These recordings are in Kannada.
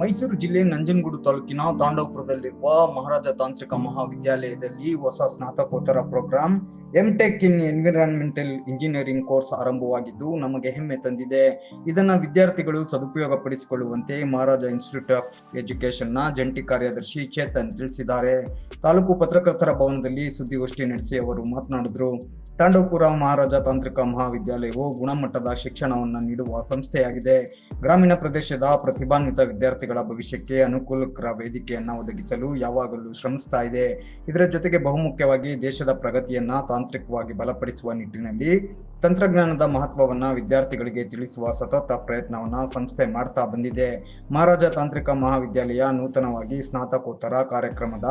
ಮೈಸೂರು ಜಿಲ್ಲೆ ನಂಜನಗೂಡು ತಾಲೂಕಿನ ತಾಂಡವಪುರದಲ್ಲಿರುವ ಮಹಾರಾಜ ತಾಂತ್ರಿಕ ಮಹಾವಿದ್ಯಾಲಯದಲ್ಲಿ ಹೊಸ ಸ್ನಾತಕೋತ್ತರ program MTech in environmental engineering course ಆರಂಭವಾಗಿದ್ದು ನಮಗೆ ಹೆಮ್ಮೆ ತಂದಿದೆ. ಇದನ್ನ ವಿದ್ಯಾರ್ಥಿಗಳು ಸದುಪಯೋಗಪಡಿಸಿಕೊಳ್ಳುವಂತೆ ಮಹಾರಾಜ ಇನ್ಸ್ಟಿಟ್ಯೂಟ್ ಆಫ್ ಎಜುಕೇಶನ್ನ ಜಂಟಿ ಕಾರ್ಯದರ್ಶಿ ಚೇತನ್ ತಿಳಿಸಿದ್ದಾರೆ. ತಾಲೂಕು ಪತ್ರಕರ್ತರ ಭವನದಲ್ಲಿ ಸುದ್ದಿಗೋಷ್ಠಿ ನಡೆಸಿ ಅವರು ಮಾತನಾಡಿದರು. ತಾಂಡವಪುರ ಮಹಾರಾಜ ತಾಂತ್ರಿಕ ಮಹಾವಿದ್ಯಾಲಯವು ಗುಣಮಟ್ಟದ ಶಿಕ್ಷಣವನ್ನು ನೀಡುವ ಸಂಸ್ಥೆಯಾಗಿದೆ. ಗ್ರಾಮೀಣ ಪ್ರದೇಶದ ಪ್ರತಿಭಾನ್ವಿತ ವಿದ್ಯಾರ್ಥಿಗಳ ಭವಿಷ್ಯಕ್ಕೆ ಅನುಕೂಲಕರ ವೇದಿಕೆಯನ್ನು ಒದಗಿಸಲು ಯಾವಾಗಲೂ ಶ್ರಮಿಸ್ತಾ ಇದೆ. ಇದರ ಜೊತೆಗೆ ಬಹುಮುಖ್ಯವಾಗಿ ದೇಶದ ಪ್ರಗತಿಯನ್ನ ತಾಂತ್ರಿಕವಾಗಿ ಬಲಪಡಿಸುವ ನಿಟ್ಟಿನಲ್ಲಿ ತಂತ್ರಜ್ಞಾನದ ಮಹತ್ವವನ್ನು ವಿದ್ಯಾರ್ಥಿಗಳಿಗೆ ತಿಳಿಸುವ ಸತತ ಪ್ರಯತ್ನವನ್ನು ಸಂಸ್ಥೆ ಮಾಡ್ತಾ ಬಂದಿದೆ. ಮಹಾರಾಜ ತಾಂತ್ರಿಕ ಮಹಾವಿದ್ಯಾಲಯ ನೂತನವಾಗಿ ಸ್ನಾತಕೋತ್ತರ ಕಾರ್ಯಕ್ರಮದ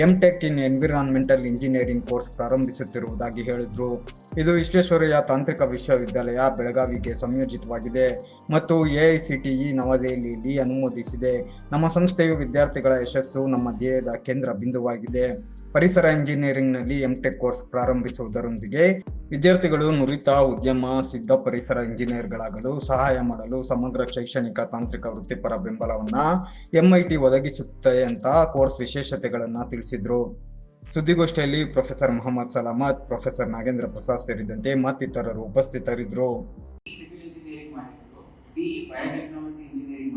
MTech in environmental engineering course ಪ್ರಾರಂಭಿಸುತ್ತಿರುವುದಾಗಿ ಹೇಳಿದ್ರು. ಇದು ವಿಶ್ವೇಶ್ವರಯ್ಯ ತಾಂತ್ರಿಕ ವಿಶ್ವವಿದ್ಯಾಲಯ ಬೆಳಗಾವಿಗೆ ಸಂಯೋಜಿತವಾಗಿದೆ ಮತ್ತು ಎಐಸಿಟಿಇ ನವದೆಹಲಿಯಲ್ಲಿ ಅನುಮೋದಿಸಿದೆ. ನಮ್ಮ ಸಂಸ್ಥೆಯು ವಿದ್ಯಾರ್ಥಿಗಳ ಯಶಸ್ಸು ನಮ್ಮ ಧ್ಯೇಯದ ಕೇಂದ್ರ ಬಿಂದುವಾಗಿದೆ. ಪರಿಸರ ಇಂಜಿನಿಯರಿಂಗ್ನಲ್ಲಿ ಎಂಟೆಕ್ ಕೋರ್ಸ್ ಪ್ರಾರಂಭಿಸುವುದರೊಂದಿಗೆ ವಿದ್ಯಾರ್ಥಿಗಳು ನುರಿತ ಉದ್ಯಮ, ಸಿದ್ಧ ಪರಿಸರ ಇಂಜಿನಿಯರ್ಗಳಾಗಲು ಸಹಾಯ ಮಾಡಲು ಸಮಗ್ರ ಶೈಕ್ಷಣಿಕ ತಾಂತ್ರಿಕ ವೃತ್ತಿಪರ ಬೆಂಬಲವನ್ನ ಎಂಐಟಿ ಒದಗಿಸುತ್ತೆ ಅಂತ ಕೋರ್ಸ್ ವಿಶೇಷತೆಗಳನ್ನ ತಿಳಿಸಿದ್ರು. ಸುದ್ದಿಗೋಷ್ಠಿಯಲ್ಲಿ ಪ್ರೊಫೆಸರ್ ಮೊಹಮ್ಮದ್ ಸಲಾಮತ್, ಪ್ರೊಫೆಸರ್ ನಾಗೇಂದ್ರ ಪ್ರಸಾದ್ ಸೇರಿದಂತೆ ಮತ್ತಿತರರು ಉಪಸ್ಥಿತರಿದ್ದರು. Engineering B engineering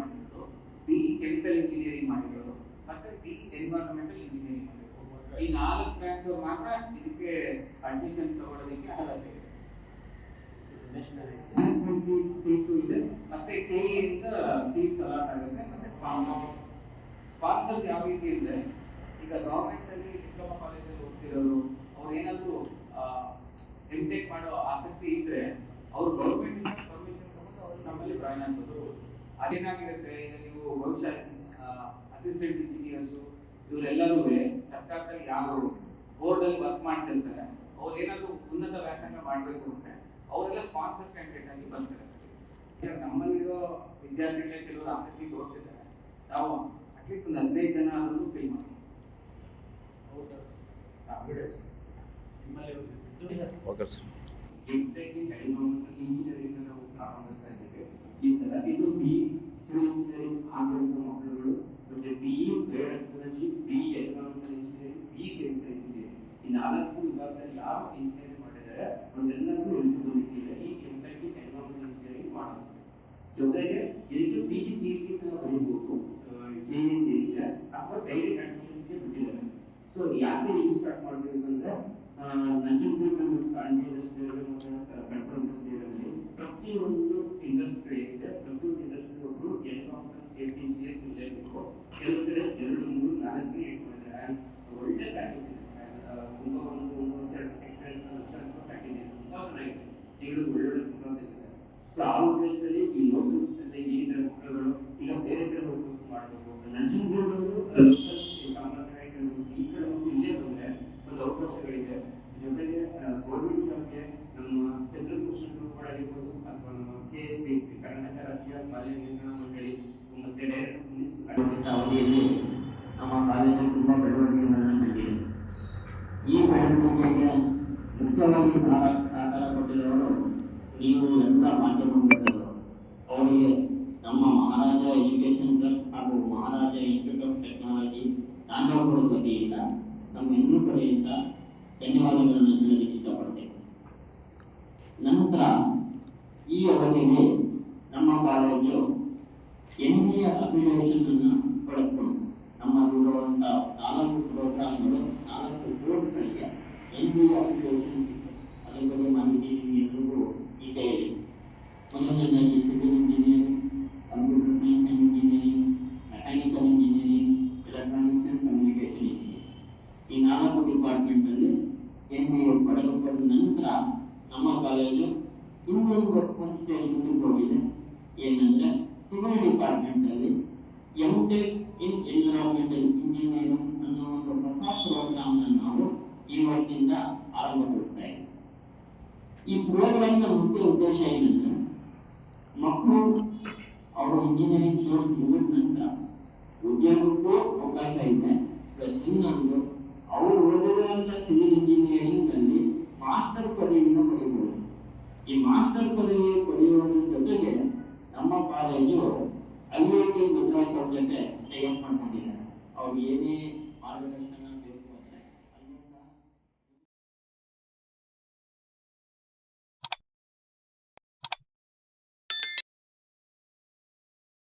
chemical engineering ಮಾಡಿರೋರು ಮತ್ತೆ ಬಿ ಎನ್ವೈರನ್ಮೆಂಟಲ್ ಇಂಜಿನಿಯರಿಂಗ್ ಈ ನಾಲ್ಕು ಅವ್ರು ಮಾತ್ರ ಇದಕ್ಕೆ ಅಡ್ಮಿಷನ್ ತಗೊಳ್ಳೋದಕ್ಕೆ ಅರ್ಹತೆ ಇದೆ. ಇದೆ. ಮತ್ತೆ ಕೆ ಇಂದ ಸೀಟ್ಸ್ ಅಲಾಟ್ ಆಗುತ್ತೆ. ಮತ್ತೆ ಸ್ಪಾನ್ಸರ್ ಸ್ಪಾನ್ಸರ್ಸ್ ಯಾವ ರೀತಿ ಇದೆ ಈಗ ಗೌರ್ಮೆಂಟ್ ಅಲ್ಲಿ ಡಿಪ್ಲೊಮಾ ಕಾಲೇಜಲ್ಲಿ ಓದ್ತಿರೋರು, ಅವ್ರು ಏನಾದರೂ ಎಂ ಟೆಕ್ ಮಾಡೋ ಆಸಕ್ತಿ ಇದ್ರೆ, ಅವ್ರು ಗೌರ್ಮೆಂಟ್ ಪರ್ಮಿಷನ್ ತಗೊಂಡು ಅವ್ರು ನಮ್ಮಲ್ಲಿ ಜಾಯ್ನ್ ಆಗ್ಬೋದು. ಅದೇನಾಗಿರುತ್ತೆ? ಈಗ ನೀವು ಬಹುಶಃ ಅಸಿಸ್ಟೆಂಟ್ ಇಂಜಿನಿಯರ್ಸು ಇವರೆಲ್ಲರೂ ಸರ್ಕಾರದಲ್ಲಿ ಯಾರು ಬೋರ್ಡ್ ಅಲ್ಲಿ ವರ್ಕ್ ಮಾಡ್ತಿರ್ತಾರೆ. ಅವ್ರು ಏನಾದ್ರು ಉನ್ನತ ವ್ಯಾಸಂಗ ಮಾಡಬೇಕು ಅಂದ್ರೆ ಅವರೆಲ್ಲ ಸ್ಪಾನ್ಸರ್ ಕ್ಯಾಂಡಿಡೇಟ್ ಆಗಿ ಬರ್ತಾರೆ. ಈಗ ನಮ್ಮಲ್ಲಿರೋ ವಿದ್ಯಾರ್ಥಿಗಳಿಗೆ ಕೆಲವರು ಆಸಕ್ತಿ ತೋರಿಸಿದ್ದಾರೆ. ನಾವು ಅಟ್ಲೀಸ್ಟ್ ಒಂದು ಹದಿನೈದು ಜನ ಆದ್ರೂ ಫಿಲ್ ಮಾಡ್ತೀವಿ ಇಂಜಿನಿಯರಿಂಗ್ ನಾವು ಪ್ರಾರಂಭಿಸ್ತಾ ಇದ್ದೇವೆ. ಈ ಸಲ ಇದು ಬಿ ಸಿವಿಲ್ ಇಂಜಿನಿಯರಿಂಗ್ ಆಗಿರುವಂತ ಮಕ್ಕಳುಗಳು ಮತ್ತೆ B biotechnology B environmental engineering B chemical engineering ಈ ನಾಲ್ಕು ವಿಭಾಗದಲ್ಲಿ ಯಾವ ಇಂಜಿನಿಯರಿಂಗ್ ಎಲಿಜಿಬಿಲಿಟಿ ಇದೆ ಈ ಕೆಮಿಕಲ್ ಎನ್ವೈರನ್ಮೆಂಟಲ್ ಇಂಜಿನಿಯರಿಂಗ್ ಮಾಡೋದು. ಜೊತೆಗೆ ಇದಕ್ಕೆ ಪಿ ಜಿ ಸಿ ಟಿ ಸಹ ಬರೀಬಹುದು ಏನೇನು ಇದೆ ಅಥವಾ ಡೈರೆಕ್ಟ್ ಅಡ್ಮಿಷನ್ಗೆ ಬಿಟ್ಟಿದ್ದಾರೆ. ಸೊ ಯಾಕೆ ನೀವು ಸ್ಟಾರ್ಟ್ ಅಂದ್ರೆ ನಂಜನಗೂಡು ಅವಧಿಯಲ್ಲಿ ನಮ್ಮ ಕಾಲೇಜು ತುಂಬ ಬೆಳವಣಿಗೆಗಳನ್ನು ಕಂಡಿದೆ ಈ ಮುಖ್ಯವಾಗಿ ಸಹ- ಸಹಕಾರ ಕೊಟ್ಟಿರುವವರು ನೀವು ಎಲ್ಲ ಮಾಧ್ಯಮ ನಮ್ಮ ಇನ್ನೂ ಕಡೆಯಿಂದ ಧನ್ಯವಾದಗಳನ್ನು ಹೇಳಲಿಕ್ಕೆ ಇಷ್ಟಪಡ್ತೇನೆ. ನಂತರ ಈ ಅವಧಿಗೆ ನಮ್ಮ ಕಾಲೇಜು ಎನ್ ಅಪ್ಲಿಕೇಶನ್ ಅನ್ನು ಪಡೆದುಕೊಂಡು ನಮ್ಮಲ್ಲಿರುವಂಥ ನಾಲ್ಕು ಪ್ರೋಗ್ರಾಮ್ಗಳು, ನಾಲ್ಕು ಕೋರ್ಸ್ಗಳಿಗೆ ಎನ್ ಬಿ ಎ ಅಪ್ಲಿಕೇಶನ್ ಅದರ ಬಗ್ಗೆ ಮಾಹಿತಿ ನಿಮಗೆಲ್ಲರಿಗೂ ಇದೆ ಮೊದಲನೇದಾಗಿ ಮುಂದಕ್ಕೆ ಹೋಗಿದೆ ಏನಂದ್ರೆ civil ಡಿಪಾರ್ಟ್ಮೆಂಟಲ್ಲಿ M tech in environmental engineering ಅನ್ನೋ ಒಂದು ಹೊಸ ಪ್ರೋಗ್ರಾಮ್ ನಾವು ಈ ವರ್ಷದಿಂದ ಆರಂಭಗೊಳಿಸ್ತಾ ಇದ್ದೀವಿ ಈ ನ ಮುಖ್ಯ ಉದ್ದೇಶ ಏನಂದ್ರೆ ಮಕ್ಕಳು ಅವರು ಇಂಜಿನಿಯರಿಂಗ್ ಕೋರ್ಸ್ ಮುಗಿದ ನಂತರ ಉದ್ಯೋಗಕ್ಕೂ ಅವಕಾಶ ಇದೆ ಪ್ಲಸ್ ಇನ್ನೊಂದು ಅವರು ಓದಿರುವಂತ ಸಿವಿಲ್ ಇಂಜಿನಿಯರಿಂಗ್ ಅಲ್ಲಿ ಮಾಸ್ಟರ್ ಪದವಿಯನ್ನು ಪಡೆಯಬಹುದು ಪದವಿ ಪಡೆಯುವುದರ ಜೊತೆಗೆ ನಮ್ಮ college I I T Madras ಅವ್ರ ಜೊತೆ ಟೈಅಪ್ ಮಾಡ್ಕೊಂಡಿದ್ದಾರೆ. ಅವ್ರು ಏನೇ